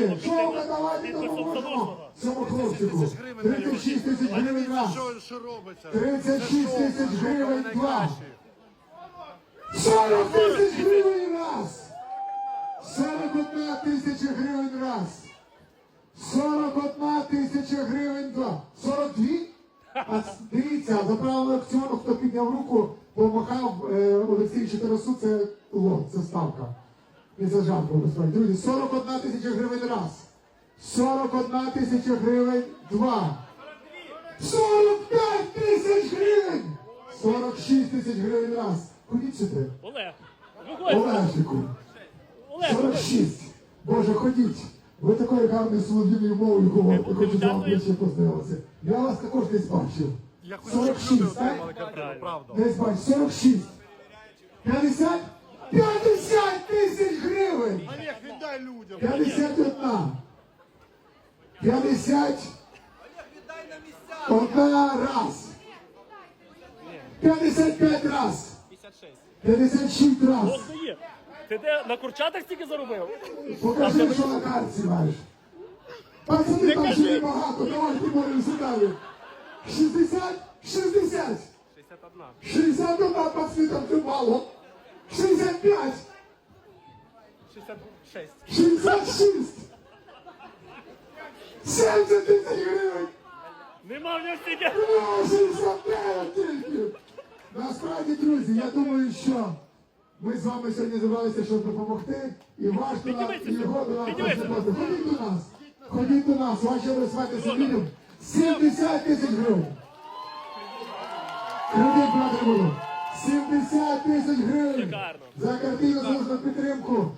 Молодці! Шовка, давайте Підписом допоможемо цьому хлопчику. 36 тисяч гривень раз. Що, що робиться? 36 тисяч гривень два. 40 тисяч гривень раз! 41 тисяча гривень раз! 41 тисяча гривень два! 42? А дивіться, за правилами аукціону, хто підняв руку, помахав е, Олексій Чотиросу, це лот, це ставка. Не за жабку насправді. Друзі, 41 тисяча гривень раз. 41 тисяча гривень два. 45 тисяч гривень! 46 тисяч гривень раз. Ходіть сюди. Олег. Олежику. 46. Боже, ходіть. Ви такою гарною солодіною мовою говорите, хочу з вами ближче познайомитися. Я вас також десь бачив. Я хочу, 46, так? Десь бачив. 46. 50? 50 тисяч гривень! Олег, віддай людям. 51. 50. Одна раз. 55 раз. 56 раз. Ти де на курчатах стільки заробив? Покажи, що на карті маєш. Пацани, там ще небагато, давай поборемося далі. 60? 60. 61. 61, пацани, там це мало. 65. 66. 66. 70 тисяч гривень. Нема в нього стільки. Ну, 69 тільки. Насправді, друзі, я думаю, що ми з вами сьогодні зібралися, щоб допомогти. І важко нам Підніміться і його до нас підніміться. Ходіть до нас. Ходіть до нас. Ваші розсвати Сергію. 70 тисяч гривень. Кредит брати буду. 70 тисяч гривень. За картину служну підтримку